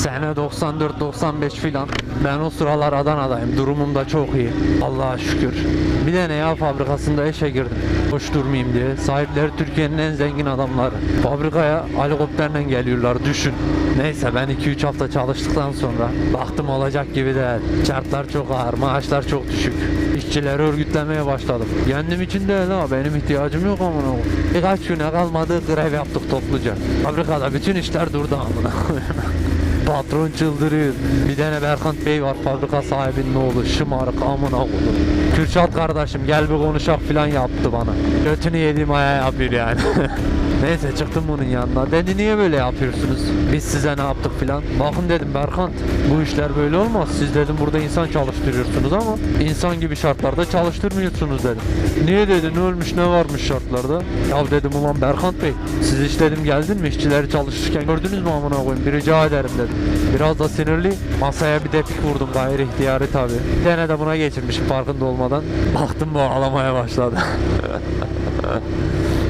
Sene 94-95 filan. Ben o sıralar Adana'dayım. Durumum da çok iyi. Allah'a şükür. Bir de ne ya fabrikasında işe girdim. Boş durmayayım diye. Sahipleri Türkiye'nin en zengin adamları. Fabrikaya helikopterle geliyorlar düşün. Neyse ben 2-3 hafta çalıştıktan sonra baktım olacak gibi değil. Şartlar çok ağır, maaşlar çok düşük. İşçileri örgütlemeye başladım. Kendim için değil ha, benim ihtiyacım yok amına. Birkaç güne kalmadı grev yaptık topluca. Fabrikada bütün işler durdu amına. Patron çıldırıyor. Bir tane Berkant Bey var fabrika sahibinin oğlu şımarık amına koyayım. Kürşat kardeşim gel bir konuşak filan yaptı bana. Götünü yediğim aya yapıyor yani. Neyse çıktım bunun yanına. Dedi niye böyle yapıyorsunuz? Biz size ne yaptık filan. Bakın dedim Berkant bu işler böyle olmaz. Siz dedim burada insan çalıştırıyorsunuz ama insan gibi şartlarda çalıştırmıyorsunuz dedim. Niye dedi ne ölmüş ne varmış şartlarda? Ya dedim ulan Berkant Bey siz hiç geldin mi işçileri çalışırken gördünüz mü amına koyayım bir rica ederim dedim. Biraz da sinirli masaya bir depik vurdum gayri ihtiyari tabi. Bir tane de buna geçirmişim farkında olmadan. Baktım bu ağlamaya başladı.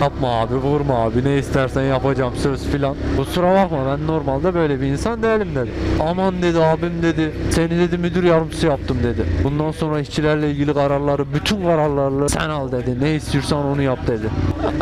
Yapma abi vurma abi ne istersen yapacağım söz filan. Kusura bakma ben normalde böyle bir insan değilim dedi. Aman dedi abim dedi seni dedi müdür yardımcısı yaptım dedi. Bundan sonra işçilerle ilgili kararları bütün kararları sen al dedi. Ne istiyorsan onu yap dedi.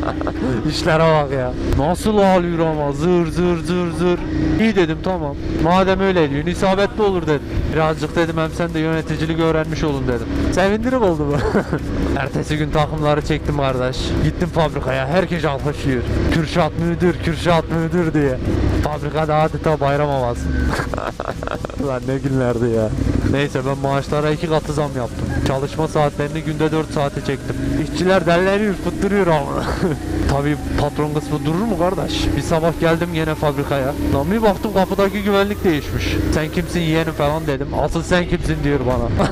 İşlere bak ya. Nasıl ağlıyor ama zır zır zır zır. İyi dedim tamam. Madem öyle diyorsun isabetli olur dedim. Birazcık dedim hem sen de yöneticilik öğrenmiş olun dedim. Sevindirim oldu bu. Ertesi gün takımları çektim kardeş. Gittim fabrikaya herkes alkışlıyor. Kürşat müdür, Kürşat müdür diye. Fabrikada adeta bayram havası. Lan ne günlerdi ya. Neyse ben maaşlara iki katı zam yaptım. Çalışma saatlerini günde 4 saate çektim. İşçiler derleniyor, fıttırıyor ama. Tabii patron kısmı durur mu kardeş? Bir sabah geldim yine fabrikaya. Lan bir baktım kapıdaki güvenlik değişmiş. Sen kimsin yeğenim falan dedim. Asıl sen kimsin diyor bana.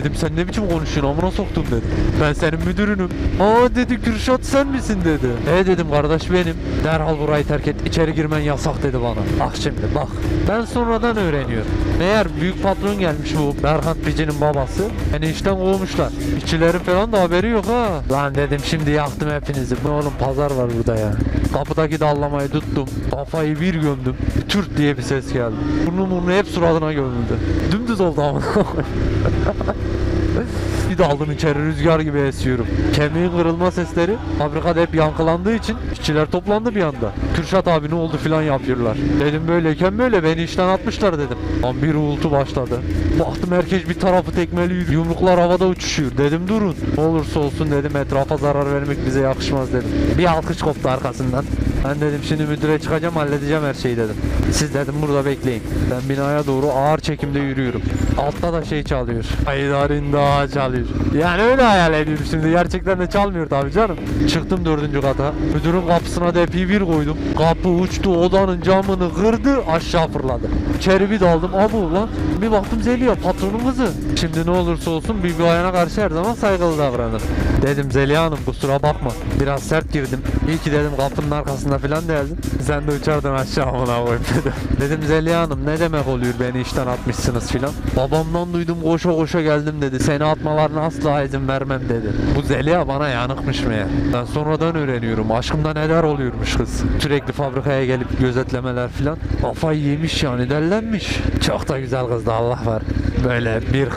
dedim sen ne biçim konuşuyorsun amına soktum dedim. Ben senin müdürünüm. Aa dedi Kürşat sen misin dedi. E dedim kardeş benim. Derhal burayı terk et içeri girmen yasak dedi bana. Bak şimdi bak. Ben sonradan öğreniyorum. Meğer büyük patron gelmiş bu Berkant Bici'nin babası. Beni işten kovmuşlar. İşçilerin falan da haberi yok ha. Lan dedim şimdi yaktım hepinizi. Bu oğlum pazar var burada ya. Kapıdaki dallamayı tuttum. Kafayı bir gömdüm. Türk diye bir ses geldi. Burnu burnu hep suratına gömüldü. Dümdüz oldu ama. Bir daldım içeri rüzgar gibi esiyorum. Kemiğin kırılma sesleri fabrikada hep yankılandığı için işçiler toplandı bir anda. Kürşat abi ne oldu filan yapıyorlar. Dedim böyleyken böyle beni işten atmışlar dedim. Lan bir uğultu başladı. Baktım herkes bir tarafı tekmeliyor. Yumruklar havada uçuşuyor. Dedim durun. Ne olursa olsun dedim etrafa zarar vermek bize yakışmaz dedim. Bir alkış koptu arkasından. Ben dedim şimdi müdüre çıkacağım halledeceğim her şeyi dedim. Siz dedim burada bekleyin. Ben binaya doğru ağır çekimde yürüyorum. Altta da şey çalıyor. Aydarın daha çalıyor. Yani öyle hayal ediyorum şimdi. Gerçekten de çalmıyor tabii canım. Çıktım dördüncü kata. Müdürün kapısına depi bir koydum. Kapı uçtu odanın camını kırdı aşağı fırladı. İçeri bir daldım. Abu lan. Bir baktım Zeliha patronun kızı. Şimdi ne olursa olsun bir bayana karşı her zaman saygılı davranır. Dedim Zeliha Hanım kusura bakma. Biraz sert girdim. İyi ki dedim kapının arkasında falan değildim. Sen de uçardın aşağı amına koyayım dedim. Dedim Zeliha Hanım ne demek oluyor beni işten atmışsınız filan. Babamdan duydum koşa koşa geldim dedi. Seni atmalarına asla izin vermem dedi. Bu Zeliha bana yanıkmış meğer. Ben sonradan öğreniyorum. Aşkımda neler oluyormuş kız. Sürekli fabrikaya gelip gözetlemeler filan. Kafayı yemiş yani dellenmiş. Çok da güzel kızdı Allah var. Böyle 1.40,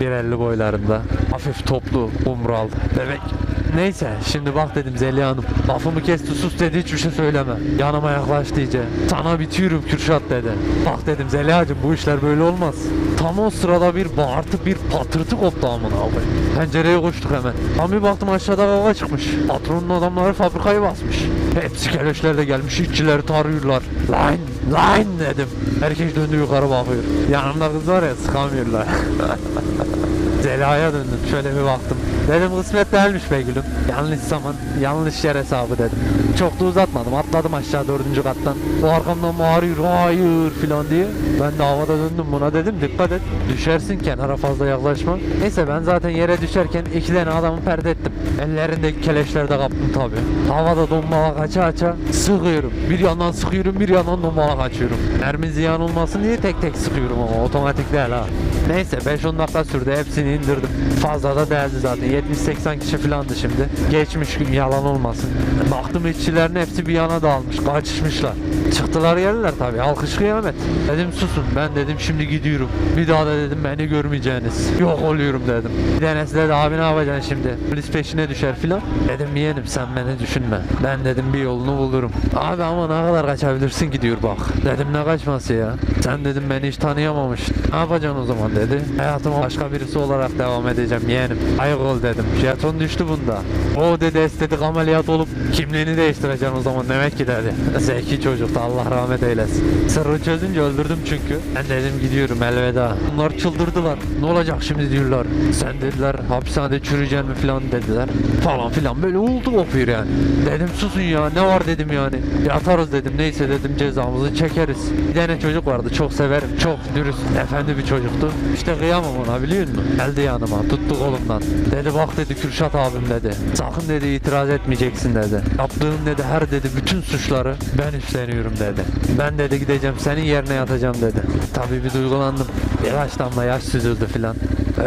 1.50 boylarında. Hafif toplu, umral, bebek. Neyse şimdi bak dedim Zeliha Hanım. Lafımı kesti sus dedi hiçbir şey söyleme. Yanıma yaklaştı iyice. Sana bitiyorum Kürşat dedi. Bak dedim Zeliha'cığım bu işler böyle olmaz. Tam o sırada bir bağırtı bir patırtı koptu amına koyayım. Pencereye koştuk hemen. Tam bir baktım aşağıda kavga çıkmış. Patronun adamları fabrikayı basmış. Hepsi keleşler de gelmiş işçileri tarıyorlar. Line line dedim. Herkes döndü yukarı bakıyor. Yanımda kız var ya sıkamıyorlar. Zeliha'ya döndüm şöyle bir baktım. Dedim kısmet değilmiş be gülüm. Yanlış zaman, yanlış yer hesabı dedim. Çok da uzatmadım. Atladım aşağı dördüncü kattan. O arkamdan bağırıyor, hayır filan diye. Ben de havada döndüm buna dedim dikkat et. Düşersin kenara fazla yaklaşma. Neyse ben zaten yere düşerken iki tane adamı perde ettim. Ellerindeki keleşleri de kaptım tabi. Havada dombalak aça aça sıkıyorum. Bir yandan sıkıyorum bir yandan dombalak açıyorum. Mermi ziyan olmasın diye tek tek sıkıyorum ama otomatik değil ha. Neyse 5-10 dakika sürdü hepsini indirdim. Fazla da değerli zaten. 70-80 kişi filandı şimdi. Geçmiş gün yalan olmasın. Baktım işçilerin hepsi bir yana dağılmış. Kaçışmışlar. Çıktılar geldiler tabii. Alkış kıyamet. Dedim susun. Ben dedim şimdi gidiyorum. Bir daha da dedim beni görmeyeceğiniz. Yok oluyorum dedim. Bir tanesi dedi abi ne yapacaksın şimdi? Polis peşine düşer filan. Dedim yeğenim sen beni düşünme. Ben dedim bir yolunu bulurum. Abi ama ne kadar kaçabilirsin ki diyor bak. Dedim ne kaçması ya. Sen dedim beni hiç tanıyamamıştın. Ne yapacaksın o zaman dedi. Hayatıma başka birisi olarak devam edeceğim yeğenim. Ayık ol dedim. Jeton düştü bunda. O dedi estetik ameliyat olup kimliğini değiştireceksin o zaman demek ki dedi. Zeki çocuktu Allah rahmet eylesin. Sırrı çözünce öldürdüm çünkü. Ben dedim gidiyorum elveda. Bunlar çıldırdılar. Ne olacak şimdi diyorlar. Sen dediler hapishanede çürüyeceksin mi falan dediler. Falan filan böyle oldu kopuyor yani. Dedim susun ya ne var dedim yani. Yatarız dedim neyse dedim cezamızı çekeriz. Bir tane çocuk vardı çok severim. Çok dürüst efendi bir çocuktu. İşte kıyamam ona biliyor musun? Geldi yanıma tuttu kolumdan. Dedi bak dedi Kürşat abim dedi. Sakın dedi itiraz etmeyeceksin dedi. Yaptığın dedi her dedi bütün suçları ben üstleniyorum dedi. Ben dedi gideceğim senin yerine yatacağım dedi. Tabii bir duygulandım. Damla yaş süzüldü filan.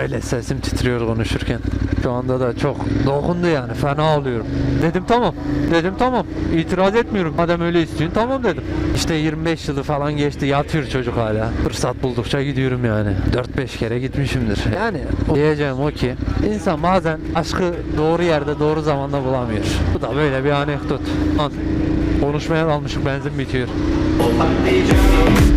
Öyle sesim titriyor konuşurken. Şu anda da çok dokundu yani fena ağlıyorum. Dedim tamam. Dedim tamam. İtiraz etmiyorum. Madem öyle istiyorsun tamam dedim. İşte 25 yılı falan geçti yatıyor çocuk hala. Fırsat buldukça gidiyorum yani. 4-5 kere gitmişimdir. Yani diyeceğim o ki insan bazen aşkı doğru yerde doğru zamanda bulamıyor. Bu da böyle bir anekdot. Konuşmaya dalmışım benzin bitiyor. O patlayacak